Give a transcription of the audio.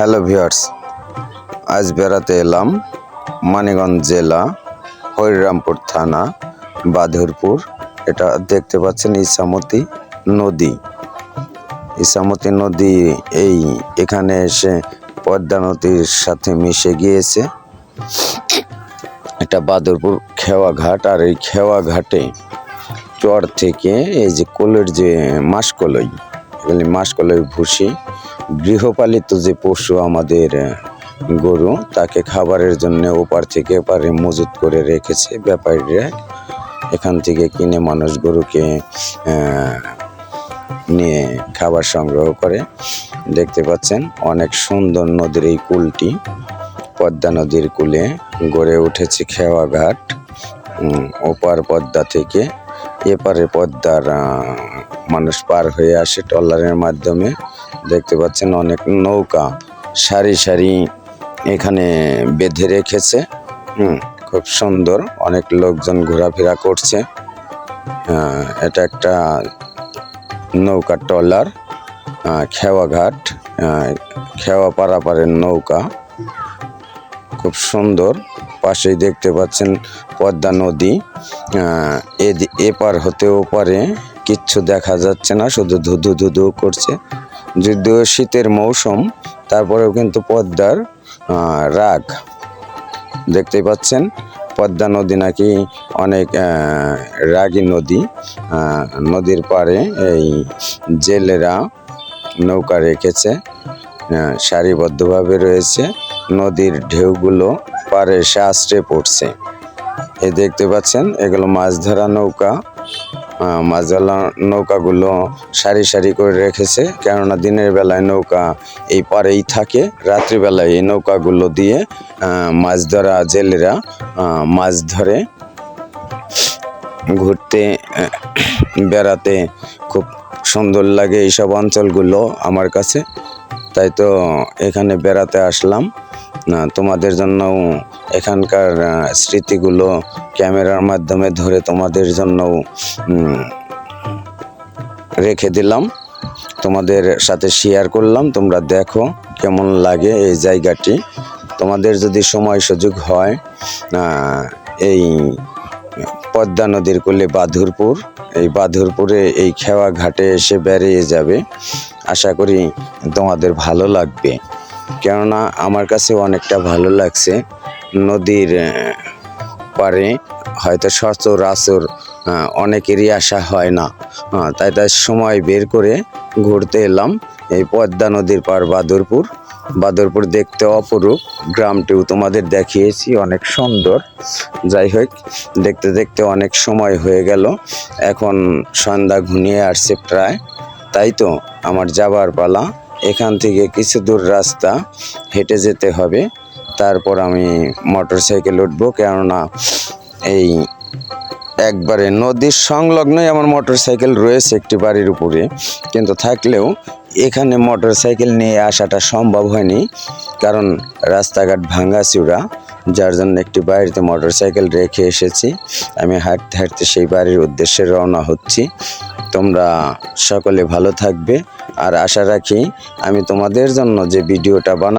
Hello viewers, আজ বেড়াতে এলাম মানিগঞ্জ জেলা হরিরামপুর থানা, বাধুরপুর। এটা দেখতে পাচ্ছেন ইসামতি নদী। ইসামতি নদী এই এখানে এসে পদ্মা নদীর সাথে মিশে গিয়েছে। এটা বাদরপুর খেওয়া ঘাট আর এই খেওয়া ঘাটে চর থেকে এই যে কোলের যে মাসকলই, এগুলি মাসকলই ভুসি গৃহপালিত যে পশু আমাদের গরু, তাকে খাবারের জন্য ওপার থেকে এপারে মজুত করে রেখেছে। ব্যাপারীরা এখান থেকে কিনে মানুষ গরুকে নিয়ে খাবার সংগ্রহ করে। দেখতে পাচ্ছেন, অনেক সুন্দর নদীর এই কুলটি। পদ্মা নদীর কূলে গড়ে উঠেছে খেওয়াঘাট ওপার পদ্মা থেকে এপারে পদ্মার মানুষ পার হয়ে আসে ট্রলারের মাধ্যমে। দেখতে পাচ্ছেন অনেক নৌকা সারি সারি এখানে বেঁধে রেখেছে। হুম, খুব সুন্দর। অনেক লোকজন ঘোরাফেরা করছে। এটা একটা নৌকা ট্রলার আহ, খেওয়া পারাপারের নৌকা। খুব সুন্দর। পাশেই দেখতে পাচ্ছেন পদ্মা নদী। এপার হতে ওপারে কিচ্ছু দেখা যাচ্ছে না, শুধু ধুধু ধুধু করছে। যদিও শীতের মৌসুম, তারপরেও কিন্তু পদ্মার রাগ। দেখতেই পাচ্ছেন, পদ্মা নদী নাকি অনেক রাগী নদী। নদীর পাড়ে এই জেলেরা নৌকা রেখেছে সারিবদ্ধভাবে রয়েছে। নদীর ঢেউগুলো এসে আশ্রে পড়ছে। এই দেখতে পাচ্ছেন, এগুলো মাছ ধরা নৌকা। মাছ ধরা নৌকাগুলো সারি সারি করে রেখেছে, কেননা দিনের বেলায় নৌকা এই পাড়েই থাকে, রাত্রিবেলায় এই নৌকাগুলো দিয়ে মাছ ধরা জেলেরা মাছ ধরে ঘুরতে বেড়াতে। খুব সুন্দর লাগে এইসব অঞ্চলগুলো আমার কাছে। তাই তো এখানে বেড়াতে আসলাম। তোমাদের জন্য এখানকার স্মৃতিগুলো ক্যামেরার মাধ্যমে ধরে তোমাদের জন্য রেখে দিলাম। তোমাদের সাথে শেয়ার করলাম, তোমরা দেখো কেমন লাগে এই জায়গাটি। তোমাদের যদি সময় সুযোগ হয় এই পদ্মা নদীর কোলে বাধুরপুর, এই বাধুরপুরে এই খেওয়া ঘাটে এসে বেরিয়ে যাবে। আশা করি তোমাদের ভালো লাগবে। কেননা আমার কাছে অনেকটা ভালো লাগছে। নদীর পারে হয়তো সচরাচর অনেকেরই আসা হয় না। তাই তাই সময় বের করে ঘুরতে এলাম এই পদ্মা নদীর পার বাদরপুর। বাদরপুর দেখতে অপরূপ, গ্রামটিও তোমাদের দেখিয়েছি, অনেক সুন্দর। যাই হোক, দেখতে দেখতে অনেক সময় হয়ে গেল। এখন সন্ধ্যা ঘনিয়ে আসছে প্রায়। তাই তো, আমার যাবার পালা। এখান থেকে কিছু দূর রাস্তা হেঁটে যেতে হবে। তারপর আমি মোটর সাইকেল উঠবো, কেননা এই একবারে নদীর সংলগ্নই আমার মোটর সাইকেল রয়েছে একটি বাড়ির উপরে। কিন্তু থাকলেও এখানে মোটর সাইকেল নিয়ে আসাটা সম্ভব হয়নি, কারণ রাস্তাঘাট ভাঙা চূড়া যার জন্য একটি বাড়িতে মোটর সাইকেল রেখে এসেছি। আমি হাঁটতে হাঁটতে সেই বাড়ির উদ্দেশ্যে রওনা হচ্ছি। তোমরা সকলে ভালো থাকবে। আর আশা রাখি আমি তোমাদের জন্য যে ভিডিওটা বানা